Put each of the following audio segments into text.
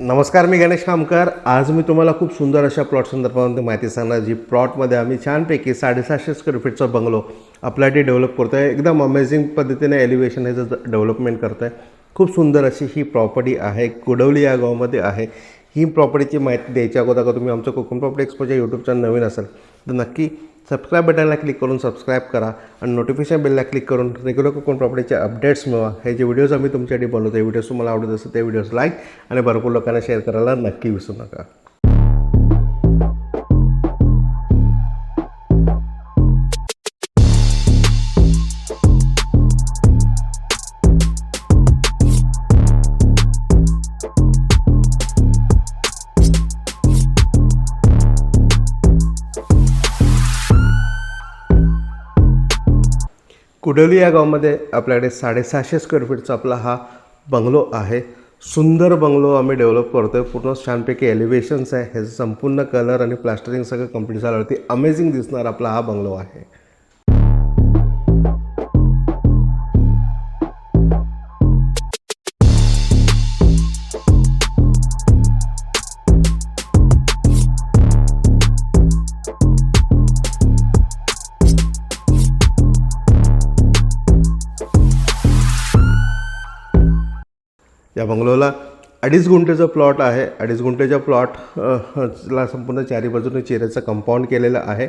नमस्कार मी गणेश कामकर आज मी तुम्हाला खूप सुंदर अशा प्लॉट संदर्भामध्ये माहिती सांगणार जी प्लॉटमध्ये आम्ही छानपैकी साडेसहाशे स्क्वेअर फीटचा बंगलो आपल्यासाठी डेव्हलप करतो आहे एकदम अमेझिंग पद्धतीने एलिव्हेशन ह्याचं डेव्हलपमेंट करतो आहे खूप सुंदर अशी ही प्रॉपर्टी आहे कुडवली या गावामध्ये आहे. ही प्रॉपर्टीची माहिती द्यायच्या अगोदर का तुम्ही आमचं कोकण प्रॉपर्टी एक्सपोच्या यूट्यूब चॅनल नवीन असेल तर नक्की सबस्क्राईब बटनला क्लिक करून सबस्क्राईब करा आणि नोटिफिकेशन बेलला क्लिक करून रेग्युलर कोकण प्रॉपर्टीचे अपडेट्स मिळवा. हे जे व्हिडिओज आम्ही तुमच्यासाठी बनवतो हे व्हिडिओज तुम्हाला आवडत असेल ते व्हिडिओज लाईक आणि भरपूर लोकांना शेअर करायला नक्की विसरू नका. कुडली या गावामध्ये आपल्याकडे साडेसहाशे स्क्वेअर फीटचा आपला हा बंगलो आहे. सुंदर बंगलो आम्ही डेव्हलप करतो आहे पूर्ण छानपैकी एलिव्हेशन्स आहे. ह्याचं संपूर्ण कलर आणि प्लास्टरिंग सगळं कंप्लीट झाल्यावरती अमेझिंग दिसणार आपला हा बंगलो आहे. या बंगलोला अडीच गुंठेचा प्लॉट आहे. अडीच गुंठेच्या प्लॉट ला संपूर्ण चारी बाजूने चेहऱ्याचं कंपाऊंड केलेलं आहे.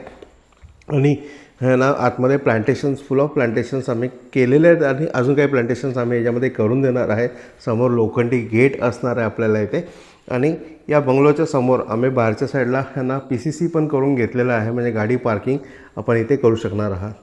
आणि हे ना आतमध्ये प्लांटेशन्स फुल ऑफ प्लांटेशन्स आम्ही केलेले आहेत आणि अजून काही प्लांटेशन्स आम्ही याच्यामध्ये करून देणार आहे. समोर लोखंडी गेट असणार आहे आपल्याला इथे. आणि या बंगलोच्या समोर आम्ही बाहेरच्या साईडला ह्यांना पी सी सी पण करून घेतलेलं आहे. म्हणजे गाडी पार्किंग आपण इथे करू शकणार आहात.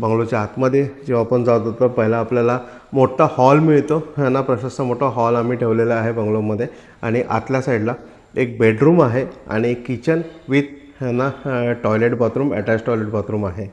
बंगलोच्या आतमध्ये जेव्हा आपण जातो तर पहिला आपल्याला मोठा हॉल मिळतो. ह्यांना प्रशस्त मोठा हॉल आम्ही ठेवलेला आहे बंगलोमध्ये. आणि आतल्या साईडला एक बेडरूम आहे आणि किचन विथ ह्यांना toilet bathroom attach toilet bathroom आहे.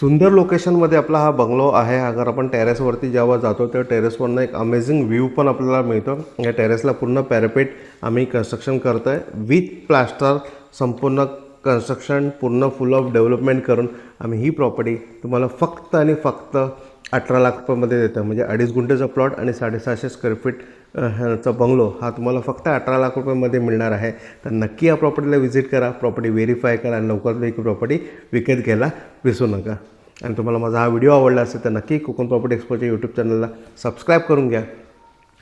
सुंदर लोकेशनमध्ये आपला हा बंगलो आहे. अगर आपण टेरेसवरती जेव्हा जातो तेव्हा टेरेसवरनं एक अमेझिंग व्ह्यू पण आपल्याला मिळतो. या टेरेसला पूर्ण पॅरापेट आम्ही कन्स्ट्रक्शन करतो आहे विथ प्लास्टर संपूर्ण कन्स्ट्रक्शन पूर्ण फुल ऑफ डेव्हलपमेंट करून आम्ही ही प्रॉपर्टी तुम्हाला फक्त आणि फक्त अठरा लाख रुपयामध्ये देतो म्हणजे अडीच गुंठेचा प्लॉट आणि साडेसहाशे स्क्वेअर फीट ह्याचा बंगलो हा तुम्हाला फक्त अठरा लाख रुपयामध्ये मिळणार आहे. तर नक्की या प्रॉपर्टीला व्हिजिट करा प्रॉपर्टी व्हेरीफाय करा आणि लवकरात लवकर प्रॉपर्टी विकत घ्यायला विसरू नका. आणि तुम्हाला माझा हा व्हिडिओ आवडला असेल तर नक्की कोकण प्रॉपर्टी एक्सपोच्या यूट्यूब चॅनलला सबस्क्राईब करून घ्या.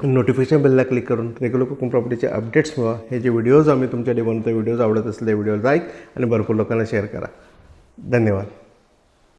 नोटिफिकेशन बेलला क्लिक करून रेग्युलर कोकण प्रॉपर्टीचे अपडेट्स मिळवा. हे जे व्हिडिओज आम्ही तुमच्या बनवतो व्हिडिओज आवडत असले व्हिडिओ लाईक आणि भरपूर लोकांना शेअर करा. धन्यवाद.